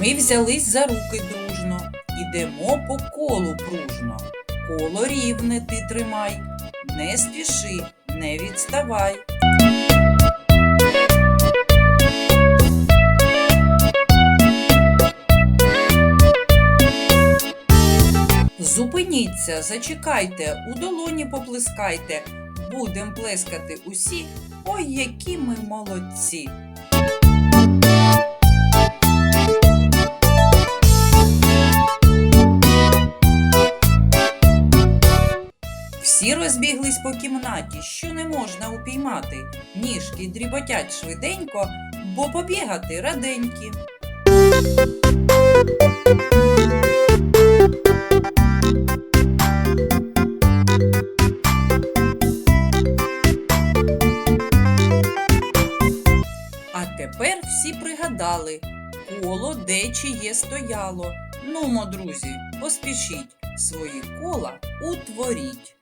Ми взялись за руки дружно, ідемо по колу пружно. Коло рівне ти тримай, не спіши, не відставай. Зупиніться, зачекайте, у долоні поплескайте. Будем плескати усі. Ой, які ми молодці! Всі розбіглись по кімнаті, що не можна упіймати. Ніжки дріботять швиденько, бо побігати раденькі. А тепер всі пригадали, коло де чиє стояло. Нумо, друзі, поспішіть, свої кола утворіть.